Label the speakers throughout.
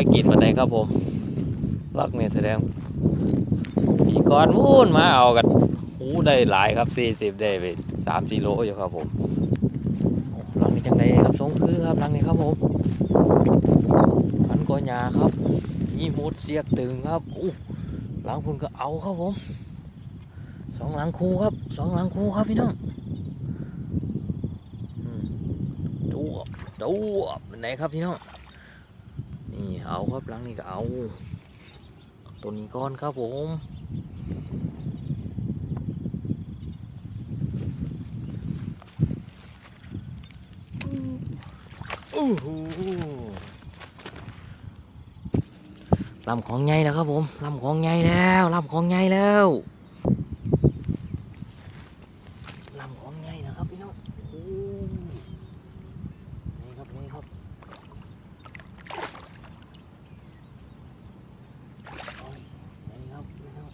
Speaker 1: อยกินมันไดครับผมลักเนี่ยแสดงปีก่อนมูนมาเอากันหูได้หลายครับ40ได้ไป3 4โลอยู่ครับผมลังนี้จังไดครับทรงคือครับลังนี้ครับผมพันกอยาครับนี่มุดเสียกตึงครับอู้หลังพุ่นก็เอาครับผมสองหลังคูครับสองหลังคูครับพี่น้องดูดูเป็นไหนครับพี่น้อง นี่เอาครับหลังนี้ก็เอา ตัวนี้ก้อนครับผมอู้หูลำของใหญ่แล้วครับผมลำของใหญ่แล้วลำของใหญ่แล้วลำของใหญ่นะครับพี่น้องโอ้นี่ครับนี่ครับ โอ้ยนี่ครับนี่ครับ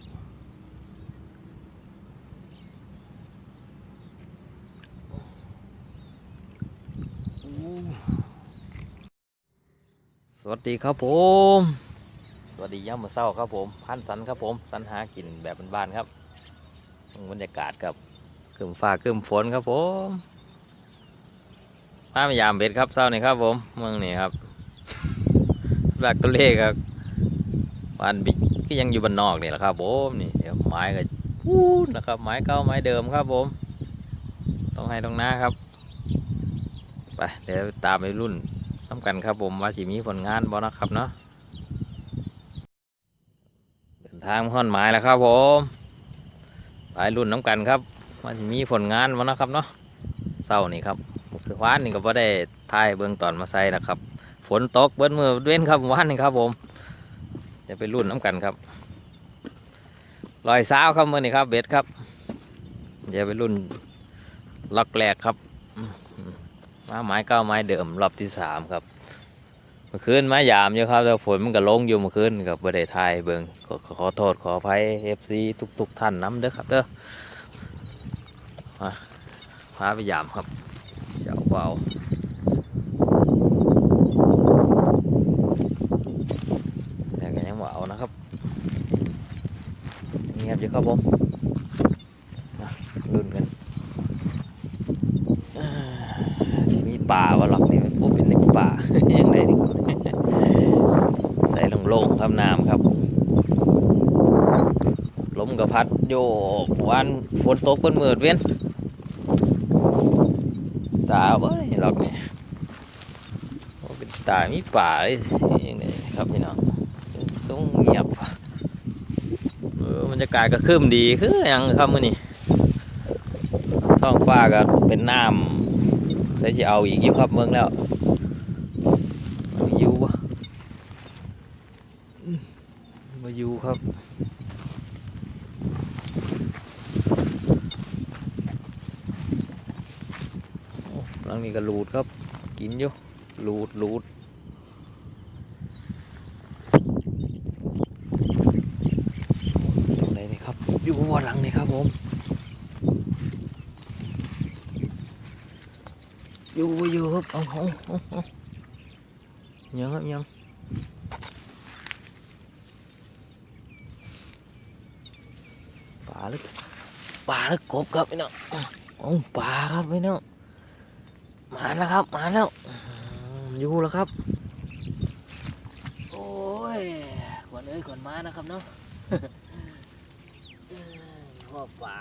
Speaker 1: โอ้ส วัสดีครับผม สวัสดีย่ามมื้อเช้าครับผม พันสันครับผม สันหากินแบบบ้านๆครับบรรยากาศกับครึมฟ้าครึมฝนครับผมมาพยายามเบ็ดครับเช้านี่ครับผมเมืองนี่ครับหลักตัวเลขครับวันบิก็ยังอยู่บนนอกนี่แหละครับผมนี่เดี๋ยวไม้ก็พูดนะครับไม้เก่าไม้เดิมครับผม ต้องให้ตรงหน้าครับไปเดี๋ยวตามไปรุ่น น้ำกันครับผมว่าสิมีผลงานบ่นะครับเนาะเดินทางห้อนไม้แล้วครับผมไปรุ่นน้ำกันครับว่าสิมีผลงานบ่นะครับเนาะเศร้านี่ครับคือวานนี่ก็บ่ได้ถ่ายเบื้องตอนมาใส่นะครับ ฝนตกเบิ้มือเว้นครับวานนี่ครับผมจะไปรุ่นน้ำกันครับลอยสาวครับมื่อนี้ครับเบ็ดครับจะไปรุ่นล็อกแรกครับ มาไม้เก้าไม้เดิมรอบที่สามครับ เมื่อคืนมายามอยู่ครับแต่ฝนมันก็ลงอยู่เมื่อคืนกับประเดทยเบิงขอขอขอโทษขออภัยเอฟซีทุกทุกๆท่านน้ำเด้อครับเด้อมาพาไปยามครับเจ้าเบาแต่ก็ยังเอานะครับเงียบอยู่ครับผมนะรุ่นกันอ่าที่มี ป่าวะหรอกนี่มันปุ๊บเป็นในป่ายังไงดีใส่ลงโล่งครับน้ำครับลมกระพัดโยกวันฝนตกเปิ้นมืดเว้นตาบ่หรอกนี่โอ้เป็นตามีป่าเลยยังไงครับพี่น้องสงเงียบบรรยากาศก็ครึ้มดีคืออย่างครับมื้อนี้ท้องฟ้าก็เป็นน้ำ ใส่สิเอาอีกอยู่ครับเมืองแล้วเอาอยู่บ่อืมาอยู่ครับหลังนี้ก็หลูดครับ กินอยู่หลูดหลูด ตรงไหนนี่ครับ อยู่บนหลังนี่ครับผม อยู่บ่อยู่ครับเอาเอาเอาเยังครับยังปลาหรือปลาหรือกบครับพี่น้องเอาปลาครับพี่น้องมาแล้วครับมาแล้วอยู่แล้วครับ โอ้ยขวัญเอ้ยขวัญมานะครับเนาะอืมพ่อป่า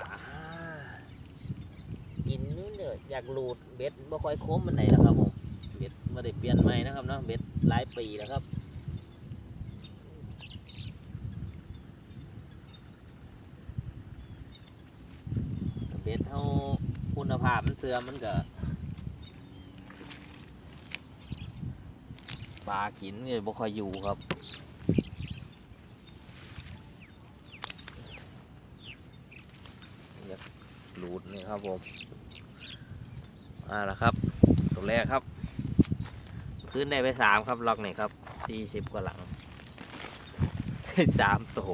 Speaker 1: กินนู่นเด้ออยากหลูดเบ็ดบ่ค่อยคมมันไหนแล้วครับผมเบ็ดไม่ได้เปลี่ยนใหม่นะครับเนาะเบ็ดหลายปีแล้วครับเบ็ดเท่าคุณภาพมันเสื่อมมันก็ปลากินเนี่ยบ่ค่อยอยู่ครับรูดนี่ครับผม มาแล้วครับ ตัวแรกครับขึ้นได้ไปสามครับล็อกนี่ครับสี่สิบกว่าหลังสามตัว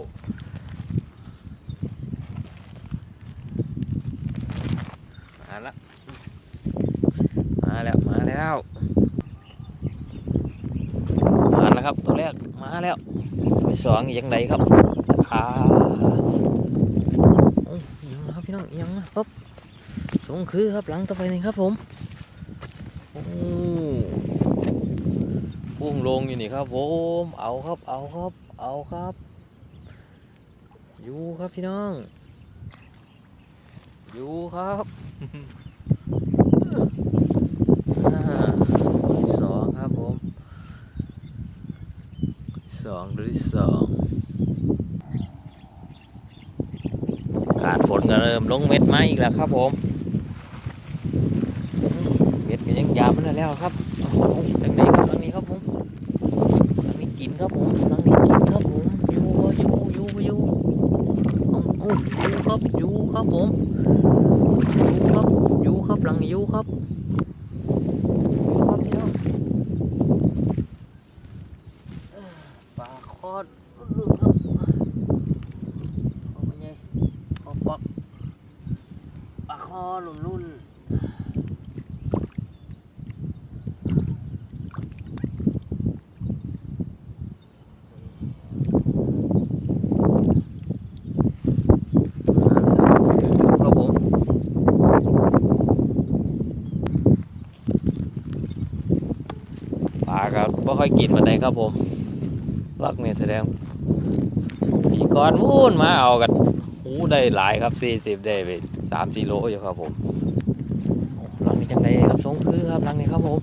Speaker 1: มาแล้วมาแล้ว มาแล้ว มาแล้วครับ ตัวแรก มาแล้วตัวที่สองอีกยังไงครับขาโอ้ยยังครับพี่น้องยังนะครับ งคือครับหลังต่อไปนี่ครับผมโอ้พุ่งลงอยู่นี่ครับผมเอาครับเอาครับ เอาครับ อยู่ครับพี่น้อง อยู่ครับสองครับผมสองดูที่สองขาดฝนก็เริ่มลงเม็ดไม้อีกแล้วครับผมเมันแล้วครับโอ้โหทางนี้ครับตรงนี้ครับผมตรงนี้กินครับผมตรงนี้กินครับผมอยู่อยู่อยู่อยู่อยู่ครับอยู่ครับผมอยู่ครับอยู่ครับหลังนี้อยู่ครับพี่น้องเอ้อปลาคอดรุ่นๆครับเอาไปไงเอาปักปลาคอรุ่นรุ่นครับผม ปลาก็ไม่ ค่อยกินมาได้ครับผมลักเนี่ยแสดงปีก่อนวูนมาเอากันหูได้หลายครับสี่สิบได้ไปสามสี่โลอยู่ครับผมลังนี้จังไดครับทรงคือครับลังนี้ครับผม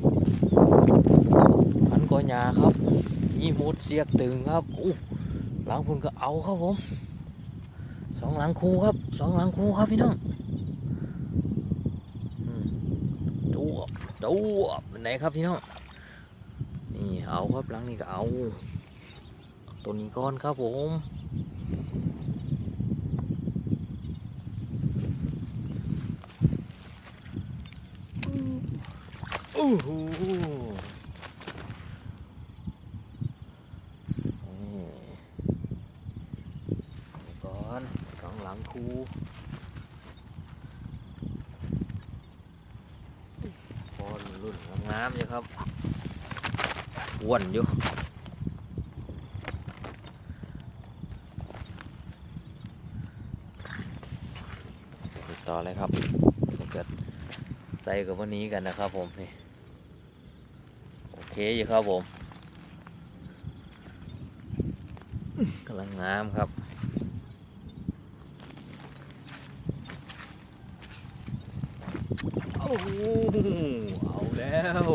Speaker 1: พันกอยาครับยี่มุดเสียกตึงครับอู้หลังคุณก็เอาครับผมสองหลังคูครับสองหลังคูครับพี่น้องดูดูเป็นไหนครับพี่น้อง เอาครับหลังนี้ก็เอาตัวนี้ก้อนครับผมโอ้โหนี่ก้อนสองหลังคูก้อนรุ่นงามๆอยู่ครับ อ้วนอยู่ต่อเลยครับเกิดใส่กับวันนี้กันนะครับผมนี่โอเคอยู่ครับผมกำลังงามครับโอ้เอาแล้ว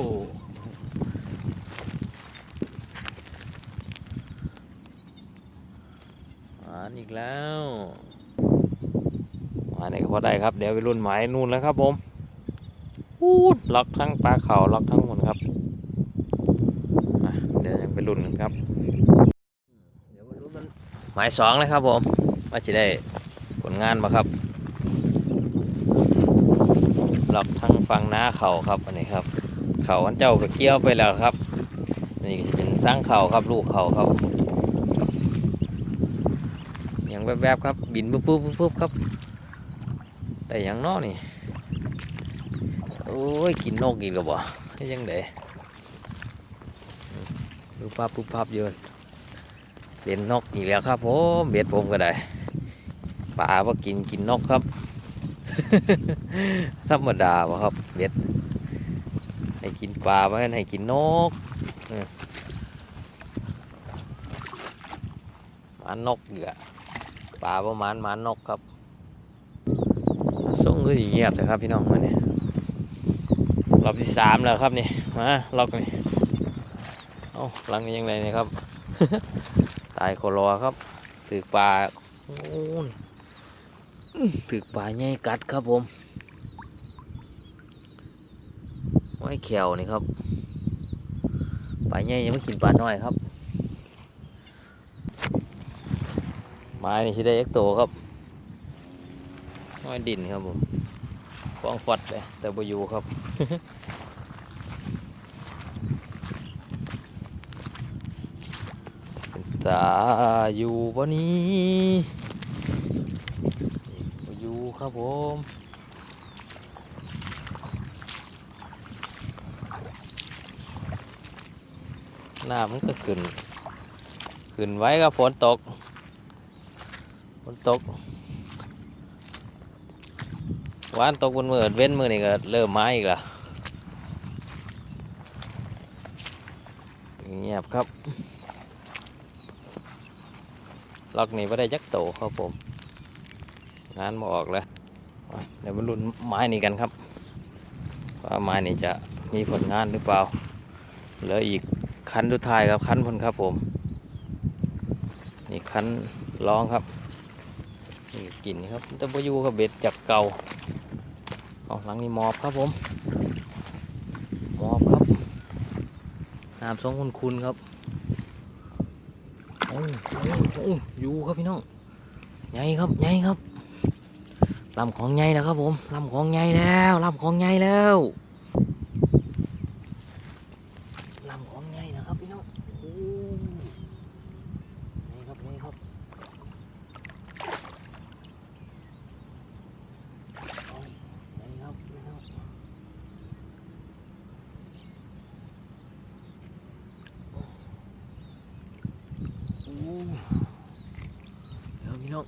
Speaker 1: หาน อีกแล้วมาไหนก็พอได้ครับ เดี๋ยวไปรุ่นหมายนู่นแล้วครับผมพูดล็อกทั้งปลาเขาล็อกทั้งหมดครับมาเดี๋ยวยังไปรุ่นกันครับ เดี๋ยวไปรุ่นมันหมายสองเลยครับผมว่าจะได้ผลงานมาครับล็อกทั้งฟังหน้าเขาครับอันนี้ครับเขาอันเจ้าก็เกี้ยวไปแล้วครับอันนี่ก็จะเป็นสร้างเขาครับลูกเขาครับอย่าง แวบๆครับบินปุ๊บปุ๊บปุ๊บครับแต่อย่างนอกนี่โอ้ยกินนกอีกแล้วบ่ยังไดปุ๊บปั๊บปุ๊บปั๊บเยอะเล่นนกอีกแล้วครับผมเบ็ดผมก็ได้ปลาว่ากินกินนกครับ ธรรมดาบ่ครับเบ็ดให้กินปลาไว้ให้กินนกมานกเหยื่อ ปลาประมาณหมานนกครับส่งก็สิเงียบแต่ครับพี่น้องมาเนี่ยรอบที่สามแล้วครับนี่มาล็อกนี่เอ้าหลังนี้ยังไงเนี่ยครับ ตายโคลอครับถือปลาถือปลาใหญ่กัดครับผมไว้แขวนี่ครับปลาใหญ่ยังไม่กินปลาน้อยครับ ไม้นี่ช้ได้เอ็กโตครับไม้ดินครับผมฟองฟัดเลยแต่บอยู่ครับตาอยู่บ่นี้บอยู่ครับผมน้ำมันก็ขึ้น ขึ้นไว้ก็ฝนตก ฝนตกวานตกบนมือเว้นมือนี่ก็เริ่มไมาอีกละเงียบครับ ล็อกนี้ไม่ได้จักโตครับผม งานมาออกแล้วเดี๋ยวมาลุ้นไม้นี้กันครับ ว่าไม้นี้จะมีผลงานหรือเปล่า เหลืออีกคันสุดท้ายครับคันพนครับผม นี่คันร้องครับ นี่กลิ่นครับตะบยูกับเบ็ดจากเก่าเอาหลังนี้มอบครับผมมอบครับน้ำทรงคุณคุณครับโอ้โอ้โอ้อยู่ครับพี่น้องใหญ่ครับใหญ่ครับลำของใหญ่แล้วครับผมลำของใหญ่แล้วลำของใหญ่แล้วลำของใหญ่นะครับพี่น้องโอ้ใหญ่ครับใหญ่ครับ โอ้ยไหนครับไหนครับโอ้เดี๋ยวพี่น้อง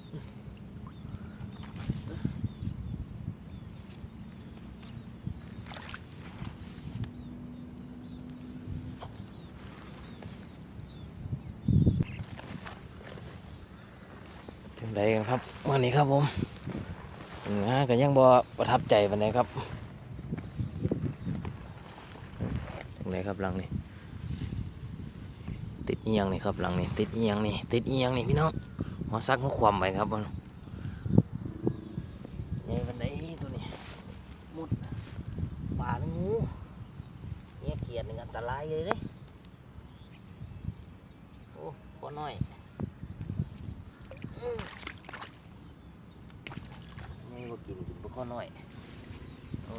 Speaker 1: จังไดกันครับวันนี้ครับผมงานก็ยังบ่ประทับใจปานใดครับตรงไหนครับหลังนี่ติดเอียงนี่ครับหลังนี่ติดเอียงนี่ติดเอียงนี่พี่น้องมาซักมาความไปครับมันใหญ่ปานใดตัวนี้มุดป่าหรืองูเนี่ยเกียดนี่อันตรายเลยเด้โอ้พอน้อยไม่กินกินพวกข้อน้อย โอ้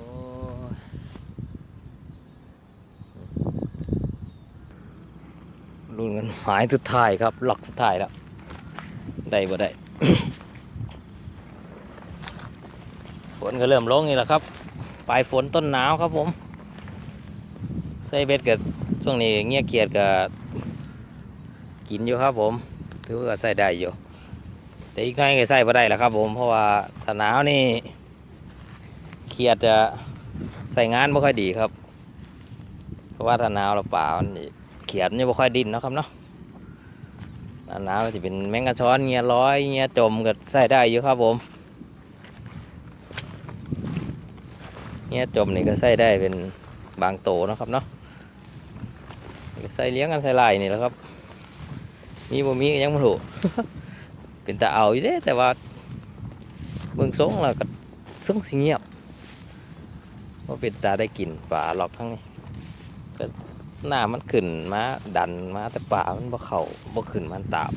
Speaker 1: รุ่นกันหมายสุดท้ายครับ หลอกสุดท้ายแล้ว ได้บ่ได้ฝนก็เริ่มลงนี่แหละครับ ปลายฝนต้นหนาวครับผมใส่เบ็ดกับช่วงนี้เงียบเกียดกับกินอยู่ครับผม ถือว่าใส่ได้อยู่ แต่อีกหน่อยก็ใส่บ่ได้แล้วครับ ผมเพราะว่าถ้าหนาวนี่เครียดจะใส่งานไม่ค่อยดีครับ เพราะว่าถ้าหนาวแล้วป่านี่เขียดนจะไม่ค่อยดิ้นนะครับเนาะหนาหนาวจะเป็นแมงกะช้อนเงี้ยร้อยเงี้ยจมก็ใส่ได้อยู่ครับผมเงี้ยจมนี่ก็ใส่ได้เป็นบางโตนะครับเนาะใส่เลี้ยงกันใส่ลายนี่แหละครับ มีบ่มียังไม่ถูก เป็นตาเอาอยู่เด้แต่ว่าเบิ่งทรงแล้วก็ทรงสิเงียบว่าเป็นตาได้กลิ่นป่าหรอกทั้งนี้ก็หน้ามันขึ้นมาดันมาแต่ป่ามันบ่เข่าบ่ขึ้นมันตาม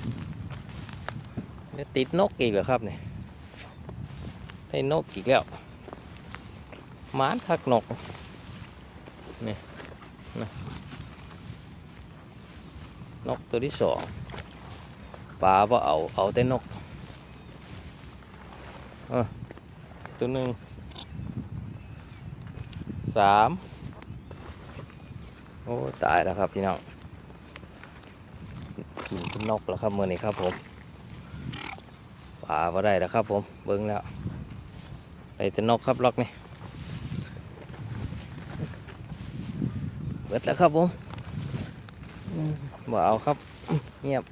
Speaker 1: เดี๋ยวติดนกอีกเหรอครับเนี่ยได้นกอีกแล้วมานคักนกนี่นะนกตัวที่สอง ปลาบ่เอา เอาแต่นกอตัวหนึ่งสามโอ้ ตายแล้วครับพี่น้องกินนนกแล้วครับมือนี้ครับผมป่าก็ได้แล้วครับผม เบิ้งแล้วได้แต่นกครับล็อกนี่เบิดแล้วครับผมบ่เอาครับ เงียบ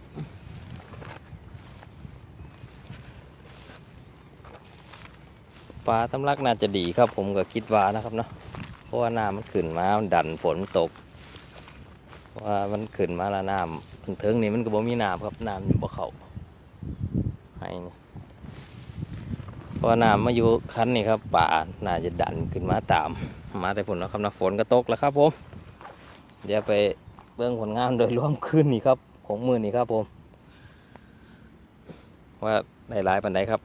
Speaker 1: ปลาตำลักน่าจะดีครับผมก็คิดว่านะครับเนาะเพราะว่าน้ำมันขึ้นมามันดันฝนตกว่ามันขึ้นมาแล้วน้ำถึงถึงนี่มันก็บ่มีน้ำครับน้ำอยู่บ่เขาให้เพราะน้ำมาอยู่คันนี่ครับป่าน่าจะดันขึ้นมาตาม มาแต่ฝนแล้วครับนะฝนก็ตกแล้วครับผมเดี๋ยวไปเบื้องผลงานโดยรวมขึ้นนี่ครับ ของมือนี่ครับผม ว่าได้หลายปันไดครับ